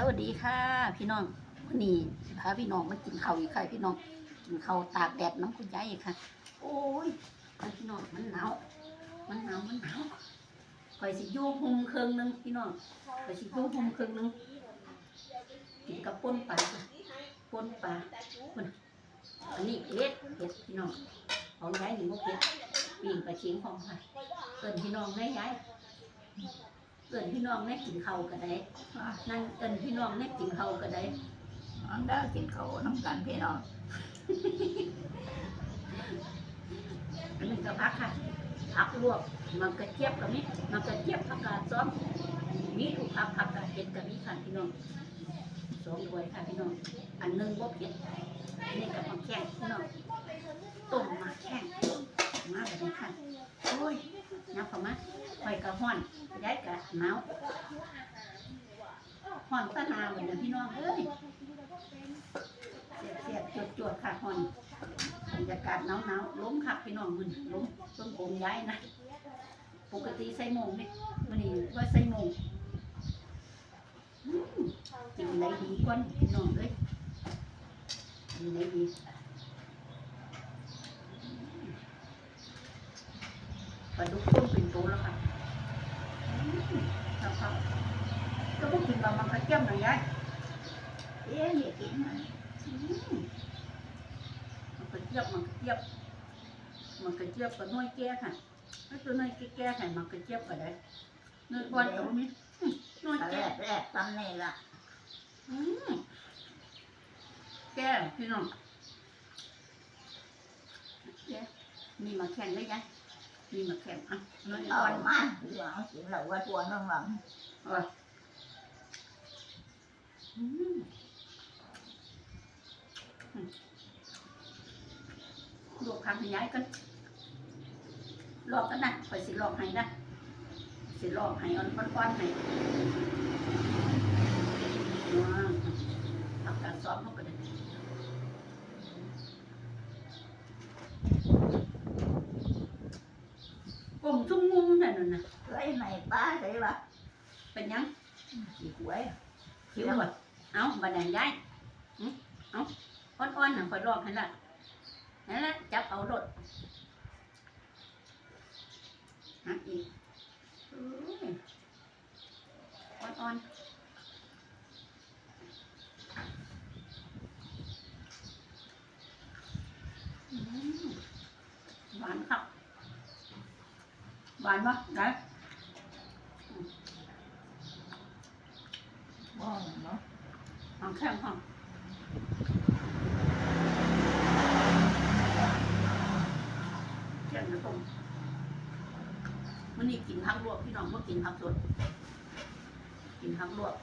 สวัสดีค่ะ พี่น้องวันนี้สิพาพี่น้องมากินข้าวอีกค่ะพี่น้องกินข้าวตากแดดน้ำคุณยายอีกค่ะ โอ้ยพี่น้องมันหนาวมันหนาวมันหนาวข่อยสิยู่หุมเครื่องหนึงพี่น้องข่อยสิยู่หุมเครื่องหนึงกินกับป่นปลาค่ะป่นปลามันอันนี้เผ็ดเผ็ดพี่น้องของยายนี่บ่เผ็ดปิ่งปลาเชียงของค่ะเอิ้นพี่น้องแม่ยาย เอิ้นพี่น้องแม่กินข้าวก็ได้นั่นเอินพี่น้องแม่กินเขาวก็ได้อันได้กินเขาวน้ำกันพี่น้องอันนี้ก็พักค่ะพักลวกมันกระเจี๊ยบกับมิมันกระเจี๊ยบผักกาดซ้อมมีถูกพักผักกาดเผ็ดกับมีค่ะพี่น้องสองถ้วยค่ะพี่น้องอันหนึงบ่เผ็ดอันนี้กับมาแข้งพี่น้องต้มมาแข้งมาแบบนี้ค่ะโอ้ยนับเข้ามา ไฟกระห้อนย้ายกะหนาวห้อนตะนาเหมือนพี่น้องเอ้ยเสียบเสียบจวดจวดค่ะฮอนบรรยากาศหนาวหนาวๆล้มคักพี่น้องมันล้มต้นโกมย้ายนะปกติใส่โมงนี่มันนี่ว่าใส่โมงอืมกินได้ดีกว่าพี่น้องเลยกินได้ดีปลาดุกต้มเป็นโตแล้วค่ะ อืมครับครับก็ต้องกินบะมังกระเจี๊ยบหน่อยยายเอ๊ะเนี่ยกินมันอืมมันกระเจี๊ยบมันกระเจี๊ยบมันกระเจี๊ยบกับน้อยแก่ค่ะถ้าตัวน้อยแก่ๆค่ะมันกระเจี๊ยบก็ได้น้อยก้อนตัวนี้อืมน้อยแรแก่กแรกตอนนี้ละอืมแก่พี่น้องแก่มีมาแข่งได้ยัง มีมาแข่งอะน้อยอ่ก้ออนนมาเหลืองกินเหล่าว่าตัวน้องหลังเอออืมอืมลวกคำให้ย้ายกันลอกกันนะข่อยสิลอกให้นะสิลอกให้อ่อนก้อนๆให้ว้าวทำการซ้อมเขาก็ได้ กลมชุ่มงุ้มนั่นน่ะนะไว้ในป้าใช่ปะเป็นหยังสีหวยคิ้วหมดเอาบันไดย้ายหึเอาอ่อนๆน่ะข่อยลอกให้ละนั่นแหละจับเอารถหักอีกเอ้ยอ่อนๆอืมหวานครับหวานปะได้มองเนาะหอมแข็งหอมแข็งนะผมวันนี้กินผักลวกพี่น้องเมื่อกินผักสดกินผักลวก